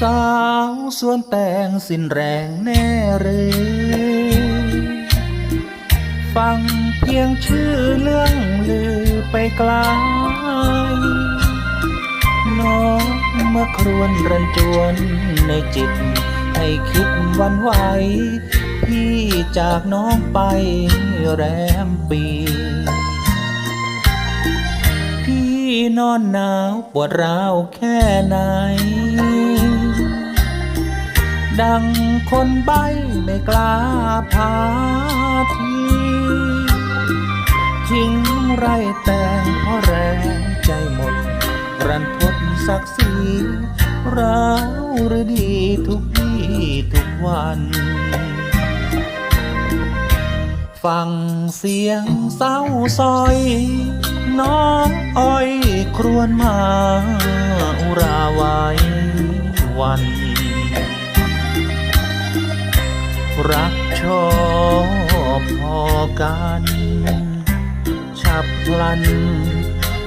ส่วนแต่งสิ้นแรงแน่หรือฟังเพียงชื่อเรื่องลือไปไกลน้องเมื่อครวนรันจวนในจิต ให้คิดวันไหว พี่จากน้องไปแรมปี พี่นอนหนาวปวดร้าวแค่ไหน ดังคนใบ้ไม่กล้าพาทีทิ้งไรแต่เพราะแรงใจหมด รันทดศักดิ์ศรีร้าวหรือดีทุกวี่ทุกวัน ฟังเสียงเศร้าซอย น้องอ้อยครวญมาอุราไว้ รักชอบพอกัน ฉับพลัน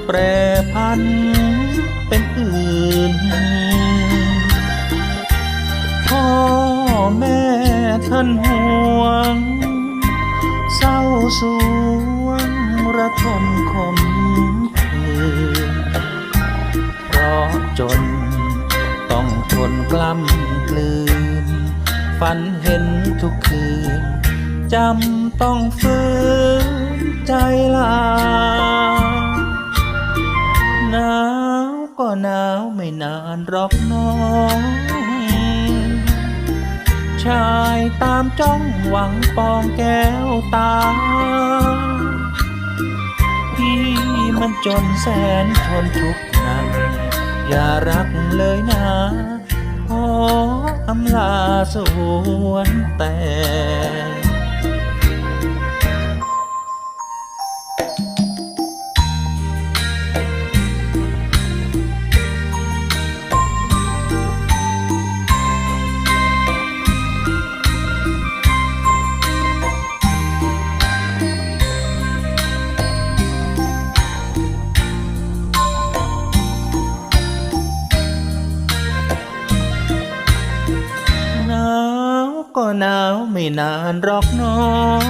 แปรพันเป็นอื่น พ่อแม่ท่านห่วง เศร้าสวงระทมคมคืนเพราะจนต้องทนกล้ำกลืน ฝันเห็นทุกคืน จำต้องฝืนใจลาหนาวก็หนาวไม่นานหรอกน้อง ชายตามจ้องหวังปองแก้วตา พี่มันจนแสนทนทุกข์หนักอย่ารักเลยนะ ขออำลาสวนแต่ ก็หนาวไม่นานหรอกน้อง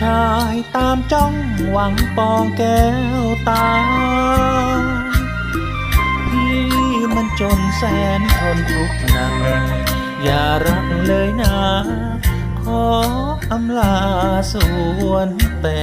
ชายตามจ้องหวังปองแก้วตา พี่มันจนแสนทนทุกข์หนักอย่ารักเลยนะ ขออำลาสวนแต่